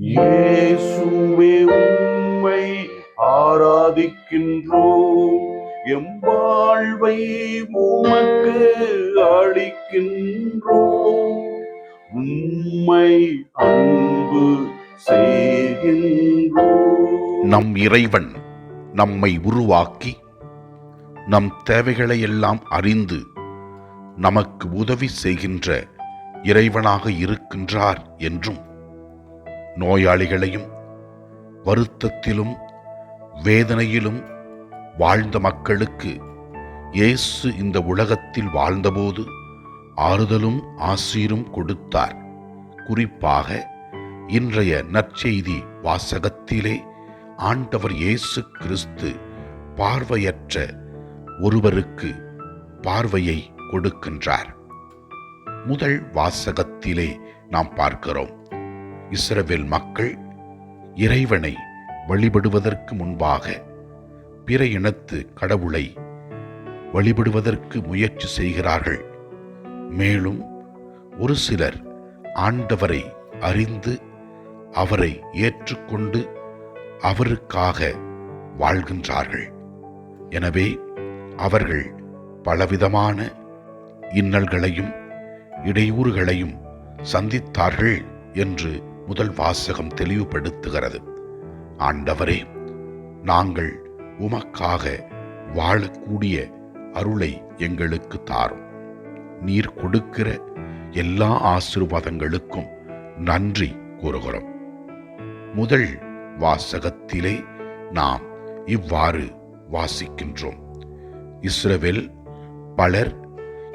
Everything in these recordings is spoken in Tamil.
இயேசுவே உம்மை ஆராதிக்கின்றோம். எம் வாழ்வை உமக்கு அளிக்கின்றோம். உம்மை அன்பு செய்கின்றோம். நம் இறைவன் நம்மை உருவாக்கி நம் தேவைகளை எல்லாம் அறிந்து நமக்கு உதவி செய்கின்ற இறைவனாக இருக்கின்றார் என்றும் நோயாளிகளையும் வருத்தத்திலும் வேதனையிலும் வாழ்ந்த மக்களுக்கு இயேசு இந்த உலகத்தில் வாழ்ந்தபோது ஆறுதலும் ஆசீரும் கொடுத்தார். குறிப்பாக இன்றைய நற்செய்தி வாசகத்திலே ஆண்டவர் இயேசு கிறிஸ்து பார்வையற்ற ஒருவருக்கு பார்வையை கொடுக்கின்றார். முதல் வாசகத்திலே நாம் பார்க்கிறோம். இஸ்ரவேல் மக்கள் இறைவனை வழிபடுவதற்கு முன்பாக பிற இனத்து கடவுளை வழிபடுவதற்கு முயற்சி செய்கிறார்கள். மேலும் ஒரு சிலர் ஆண்டவரை அறிந்து அவரை ஏற்றுக்கொண்டு அவருக்காக வாழ்கின்றார்கள். எனவே அவர்கள் பலவிதமான இன்னல்களையும் இடையூறுகளையும் சந்தித்தார்கள் என்று முதல் வாசகம் தெளிவுபடுத்துகிறது. ஆண்டவரே நாங்கள் உமக்காக வாழக்கூடிய அருளை எங்களுக்கு தாரும். நீர் கொடுக்கிற எல்லா ஆசீர்வாதங்களுக்கும் நன்றி கூறுகிறோம். முதல் வாசகத்திலே நாம் இவ்வாறு வாசிக்கின்றோம். இஸ்ரவேல் பலர்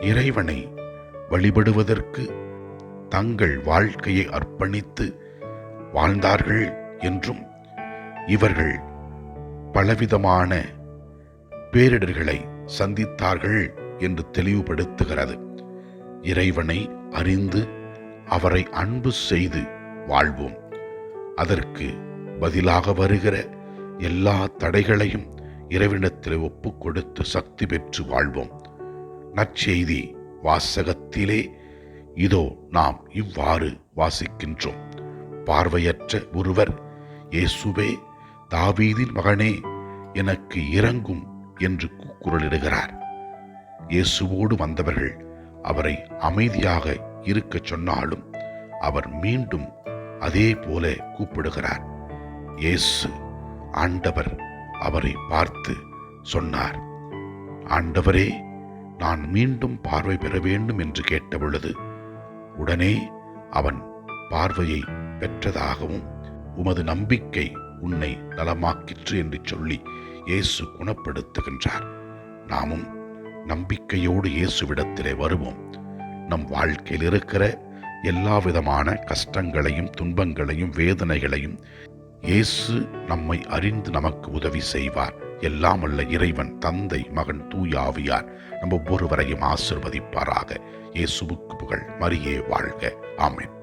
இறைவனை வழிபடுவதற்கு தங்கள் வாழ்க்கையை அர்ப்பணித்து வாழ்ந்தார்கள் என்றும் இவர்கள் பலவிதமான பேரிடர்களை சந்தித்தார்கள் என்று தெளிவுபடுத்துகிறது. இறைவனை அறிந்து அவரை அன்பு செய்து வாழ்வோம். அதற்கு பதிலாக வருகிற எல்லா தடைகளையும் இறைவனத்தில் ஒப்புக் கொடுத்து சக்தி பெற்று வாழ்வோம். நற்செய்தி வாசகத்திலே இதோ நாம் இவ்வாறு வாசிக்கின்றோம். பார்வையற்ற ஒருவர். இயேசுவே தாவீதின் மகனே எனக்கு இறங்கும் என்று கூக்குரலிடுகிறார். இயேசுவோடு வந்தவர்கள் அவரை அமைதியாக இருக்கச் சொன்னாலும் அவர் மீண்டும் அதே போல கூப்பிடுகிறார். இயேசு ஆண்டவர் அவரை பார்த்து சொன்னார். ஆண்டவரே நான் மீண்டும் பார்வை பெற வேண்டும் என்று கேட்டபொழுது உடனே அவன் பார்வையை பெற்றதாகவும் உமது நம்பிக்கை உன்னை நலமாக்கிற்று என்று சொல்லி இயேசு குணப்படுத்துகின்றார். நாமும் நம்பிக்கையோடு இயேசுவிடத்திலே வருவோம். நம் வாழ்க்கையில் இருக்கிற எல்லா விதமான கஷ்டங்களையும் துன்பங்களையும் வேதனைகளையும் இயேசு நம்மை அறிந்து நமக்கு உதவி செய்வார். எல்லாம் அல்ல இறைவன் தந்தை மகன் தூயாவியார் நம்ம ஒவ்வொருவரையும் ஆசிர்வதிப்பாராக. இயேசுவுக்கு புகழ் மரியே வாழ்க. ஆமேன்.